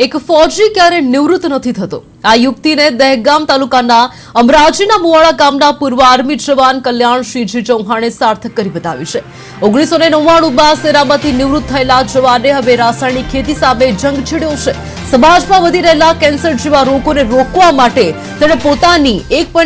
એક ફૌજી ક્યારે નિવૃત્ત નથી થતો. આ યુક્તિને દહેગામ તાલુકાના અમરાજીના મુવાડા ગામના પૂર્વ આર્મી જવાન કલ્યાણસિંહજી ચૌહાણે સાર્થક કરી બતાવી છે. ઓગણીસો ને નવ્વાણુંમાં સેનામાંથી નિવૃત્ત થયેલા જવાને હવે રાસાયણિક ખેતી સામે જંગ છેડ્યો છે. સમાજમાં વધી રહેલા કેન્સર જેવા રોગોને રોકવા માટે તેણે પોતાની એક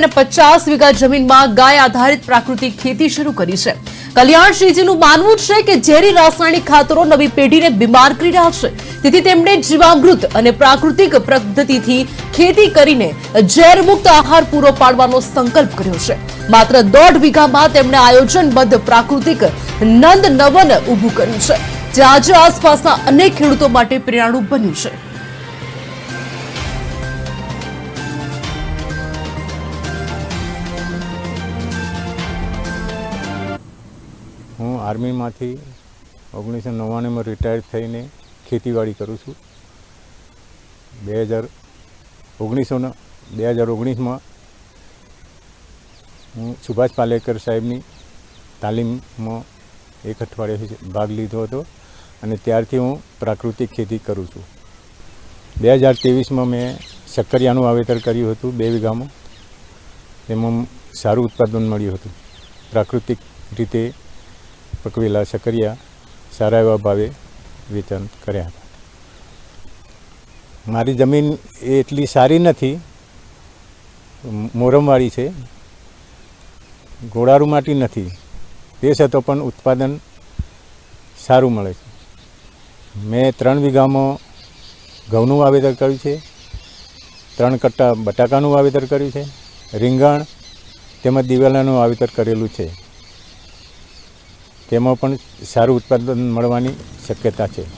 વીઘા જમીનમાં ગાય આધારિત પ્રાકૃતિક ખેતી શરૂ કરી છે. કલ્યાણસિંહજીનું માનવું છે કે ઝેરી રાસાયણિક ખાતરો નવી પેઢીને બીમાર કરી રહ્યા છે. તેથી તેમણે જીવામૃત અને પ્રાકૃતિક પદ્ધતિથી ખેતી કરીને ઝેરમુક્ત આહાર પૂરો પાડવાનો સંકલ્પ કર્યો છે. માત્ર દોઢ વીઘામાં તેમણે આયોજનબદ્ધ પ્રાકૃતિક નંદ નવન ઊભું કર્યું છે, જે આજે આસપાસના અનેક ખેડૂતો માટે પ્રેરણારૂપ બન્યું છે. આર્મીમાંથી ઓગણીસો નવ્વાણુંમાં રિટાયર થઈને ખેતીવાડી કરું છું. બે હજાર ઓગણીસોના બે હજાર ઓગણીસમાં હું સુભાષ પાલેકર સાહેબની તાલીમમાં એક અઠવાડિયે ભાગ લીધો હતો અને ત્યારથી હું પ્રાકૃતિક ખેતી કરું છું. બે હજાર ત્રેવીસમાં મેં શક્કરિયાનું વાવેતર કર્યું હતું બે વીઘામાં. તેમાં સારું ઉત્પાદન મળ્યું હતું. પ્રાકૃતિક રીતે પકવેલા સકરિયા સારા એવા ભાવે વેચાણ કર્યા હતા. મારી જમીન એટલી સારી નથી, મોરમવાળી છે, ગોળારું માટી નથી, તે છતાં પણ ઉત્પાદન સારું મળે છે. મેં ત્રણ વીઘામાં ઘઉંનું વાવેતર કર્યું છે, ત્રણ કટ્ટા બટાકાનું વાવેતર કર્યું છે, રીંગણ તેમજ દિવેલાનું વાવેતર કરેલું છે. તેમાં પણ સારું ઉત્પાદન મળવાની શક્યતા છે.